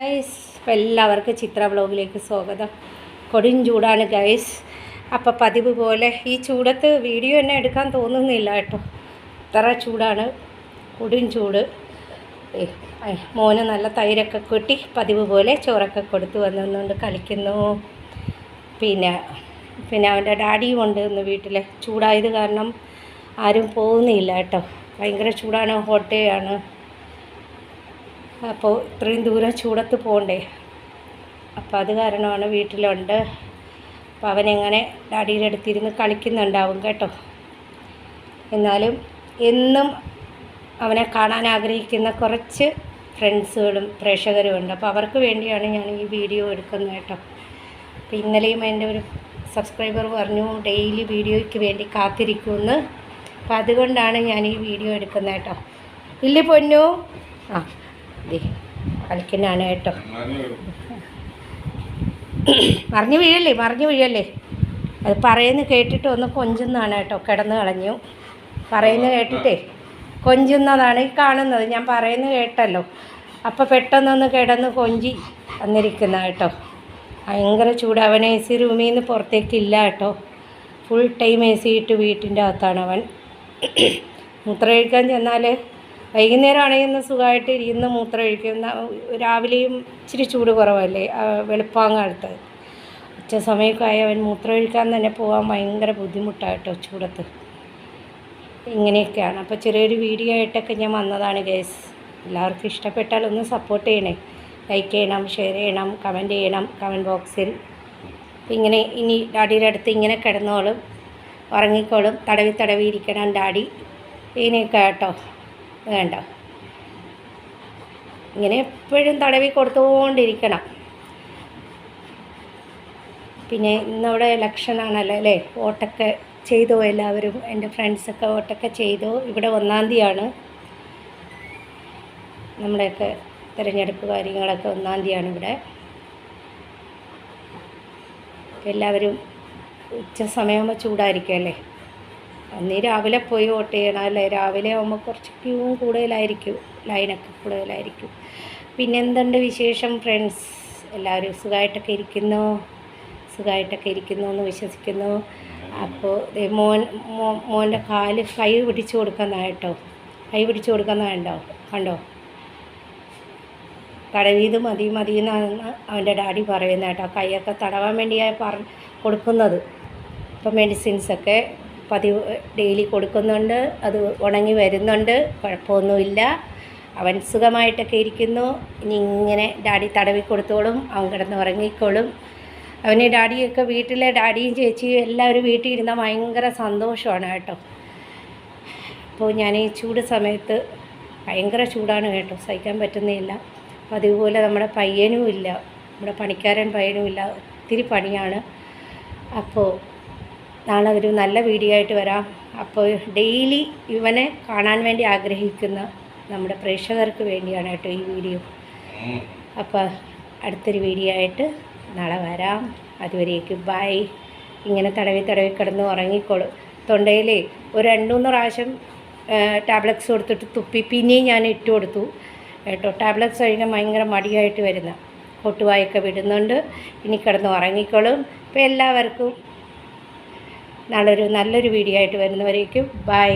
Guys അപ്പോൾ എല്ലാവർക്കും ചിത്ര വ്ളോഗിലേക്ക് സ്വാഗതം. കൊടും ചൂടാണ് ഗൈസ് അപ്പോൾ പതിവ് പോലെ ഈ ചൂടത്ത് വീഡിയോ തന്നെ എടുക്കാൻ തോന്നുന്നില്ല കേട്ടോ. ഇത്ര ചൂടാണ് കൊടും ചൂട്. മോന് നല്ല തൈരൊക്കെ കൂട്ടി പതിവ് പോലെ ചോറൊക്കെ കൊടുത്തു വന്നുകൊണ്ട് കളിക്കുന്നു. പിന്നെ പിന്നെ അവന്റെ ഡാഡിയും ഉണ്ട് ഇന്ന് വീട്ടിൽ ചൂടായത് കാരണം ആരും പോകുന്നില്ല കേട്ടോ. ഭയങ്കര ചൂടാണ് ഹോട്ടയാണ് അപ്പോൾ ഇത്രയും ദൂരം ചൂടത്ത് പോകണ്ടേ? അപ്പോൾ അത് കാരണമാണ് വീട്ടിലുണ്ട്. അപ്പോൾ അവനെങ്ങനെ ഡാഡിയുടെ അടുത്തിരുന്ന് കളിക്കുന്നുണ്ടാവും കേട്ടോ. എന്നാലും എന്നും അവനെ കാണാൻ ആഗ്രഹിക്കുന്ന കുറച്ച് ഫ്രണ്ട്സുകളും പ്രേക്ഷകരും ഉണ്ട്. അപ്പോൾ അവർക്ക് വേണ്ടിയാണ് ഞാൻ ഈ വീഡിയോ എടുക്കുന്നത് കേട്ടോ. അപ്പോൾ ഇന്നലെയും എന്റെ ഒരു സബ്സ്ക്രൈബർ പറഞ്ഞു ഡെയിലി വീഡിയോയ്ക്ക് വേണ്ടി കാത്തിരിക്കുമെന്ന്. അപ്പോൾ അതുകൊണ്ടാണ് ഞാൻ ഈ വീഡിയോ എടുക്കുന്നത് കേട്ടോ. ഇല്ലേ പൊന്നു? ആ. കളിക്കുന്നതാണ് കേട്ടോ മറിഞ്ഞു വീഴല്ലേ മറിഞ്ഞു വീഴല്ലേ? അത് പറയുന്നു കേട്ടിട്ട് ഒന്ന് കൊഞ്ചുന്നതാണ് കേട്ടോ കിടന്ന് കളഞ്ഞു. പറയുന്ന കേട്ടിട്ടേ കൊഞ്ചുന്നതാണ് ഈ കാണുന്നത്. ഞാൻ പറയുന്ന കേട്ടല്ലോ. അപ്പോൾ പെട്ടെന്നൊന്ന് കിടന്ന് കൊഞ്ചി വന്നിരിക്കുന്ന കേട്ടോ. ഭയങ്കര ചൂട് അവൻ എ സി റൂമിൽ നിന്ന് പുറത്തേക്കില്ല കേട്ടോ. ഫുൾ ടൈം എ സി ഇട്ട് വീട്ടിന്റെ അകത്താണ് അവൻ. മൂത്രമൊഴിക്കാൻ ചെന്നാൽ വൈകുന്നേരം ആണെങ്കിൽ സുഖമായിട്ട് ഇരുന്ന് മൂത്രമൊഴിക്കുന്ന രാവിലെയും ഇച്ചിരി ചൂട് കുറവല്ലേ വെളുപ്പാങ്കാലത്ത് ഉച്ച സമയമൊക്കെ ആയി അവൻ മൂത്രമൊഴിക്കാൻ തന്നെ പോകാൻ ഭയങ്കര ബുദ്ധിമുട്ടായിട്ടോ ചൂടത്ത്. ഇങ്ങനെയൊക്കെയാണ്. അപ്പോൾ ചെറിയൊരു വീഡിയോ ആയിട്ടൊക്കെ ഞാൻ വന്നതാണ് ഗേസ്. എല്ലാവർക്കും ഇഷ്ടപ്പെട്ടാൽ ഒന്ന് സപ്പോർട്ട് ചെയ്യണേ. ലൈക്ക് ചെയ്യണം ഷെയർ ചെയ്യണം കമന്റ് ചെയ്യണം കമന്റ് ബോക്സിൽ. ഇങ്ങനെ ഇനി ഡാഡിയുടെ അടുത്ത് ഇങ്ങനെ കിടന്നോളും ഉറങ്ങിക്കോളും തടവി തടവി ഇരിക്കണം ഡാഡി. ഇങ്ങനെയൊക്കെ കേട്ടോ കണ്ടോ ഇങ്ങനെ എപ്പോഴും തടവി കൊടുത്തുകൊണ്ടിരിക്കണം പിന്നെ ഇന്നവിടെ ഇലക്ഷനാണല്ലോ അല്ലേ? വോട്ടൊക്കെ ചെയ്തു എല്ലാവരും. എന്റെ ഫ്രണ്ട്സൊക്കെ വോട്ടൊക്കെ ചെയ്തു. ഇവിടെ ഒന്നാം തീയതിയാണ്. നമ്മുടെയൊക്കെ തിരഞ്ഞെടുപ്പ് കാര്യങ്ങളൊക്കെ ഒന്നാം തീയതിയാണ് ഇവിടെ. എല്ലാവരും ഉച്ച സമയമാകുമ്പോൾ ചൂടായിരിക്കുമല്ലേ അന്നീ രാവിലെ പോയി വോട്ട് ചെയ്യണം. അല്ലേ? രാവിലെ ആകുമ്പോൾ കുറച്ച് ക്യൂവും കൂടുതലായിരിക്കും. ലൈനൊക്കെ കൂടുതലായിരിക്കും. പിന്നെ എന്തുണ്ട് വിശേഷം ഫ്രണ്ട്സ് എല്ലാവരും സുഖമായിട്ടൊക്കെ ഇരിക്കുന്നു? സുഖമായിട്ടൊക്കെ ഇരിക്കുന്നു എന്ന് വിശ്വസിക്കുന്നു. അപ്പോൾ മോൻ മോന്റെ കാൽ കൈ പിടിച്ചു കൊടുക്കുന്നതായിട്ടോ കൈ പിടിച്ചു കൊടുക്കുന്ന കണ്ടോ? തടവീത് മതി മതി എന്നാണ് അവന്റെ ഡാഡി പറയുന്നത് കേട്ടോ. കൈയൊക്കെ തടവാൻ വേണ്ടിയാണ് പറ കൊടുക്കുന്നത്. ഇപ്പോൾ മെഡിസിൻസൊക്കെ പതിവ് ഡെയിലി കൊടുക്കുന്നുണ്ട് അത് ഉണങ്ങി വരുന്നുണ്ട് കുഴപ്പമൊന്നുമില്ല. അവൻ സുഖമായിട്ടൊക്കെ ഇരിക്കുന്നു. ഇനി ഇങ്ങനെ ഡാഡി തടവി കൊടുത്തോളും അവൻ കിടന്ന് ഉറങ്ങിക്കോളും. അവന് ഡാഡിയൊക്കെ വീട്ടിലെ ഡാഡിയും ചേച്ചിയും എല്ലാവരും വീട്ടിൽ ഇരുന്നാൽ ഭയങ്കര സന്തോഷമാണ് കേട്ടോ. അപ്പോൾ ഞാൻ ഈ ചൂട് സമയത്ത് ഭയങ്കര ചൂടാണ് കേട്ടോ സഹിക്കാൻ പറ്റുന്നില്ല അപ്പോൾ അതുപോലെ നമ്മുടെ പയ്യനും ഇല്ല നമ്മുടെ പണിക്കാരൻ പയ്യനും ഇല്ല ഒത്തിരി പണിയാണ്. അപ്പോൾ നാളെ ഒരു നല്ല വീഡിയോ ആയിട്ട് വരാം. അപ്പോൾ ഡെയിലി ഇവനെ കാണാൻ വേണ്ടി ആഗ്രഹിക്കുന്ന നമ്മുടെ പ്രേക്ഷകർക്ക് വേണ്ടിയാണ് കേട്ടോ ഈ വീഡിയോ. അപ്പോൾ അടുത്തൊരു വീഡിയോ ആയിട്ട് നാളെ വരാം. അതുവരേക്ക് ബൈ. ഇങ്ങനെ തടവി തടവി കിടന്ന് ഉറങ്ങിക്കോളും. തൊണ്ടയിൽ ഒരു രണ്ട് മൂന്ന് പ്രാവശ്യം ടാബ്ലറ്റ്സ് കൊടുത്തിട്ട് തുപ്പി പിന്നെയും ഞാൻ ഇട്ട് കൊടുത്തു. കേട്ടോ ടാബ്ലറ്റ്സ് കഴിക്കാൻ ഭയങ്കര മടിയായിട്ട് വരുന്ന. കൊട്ടുവായൊക്കെ വിടുന്നുണ്ട്. ഇനി കിടന്ന് ഉറങ്ങിക്കോളും. അപ്പോൾ എല്ലാവർക്കും നാളെ ഒരു നല്ലൊരു വീഡിയോ ആയിട്ട് വരുന്നവരേക്കും ബൈ.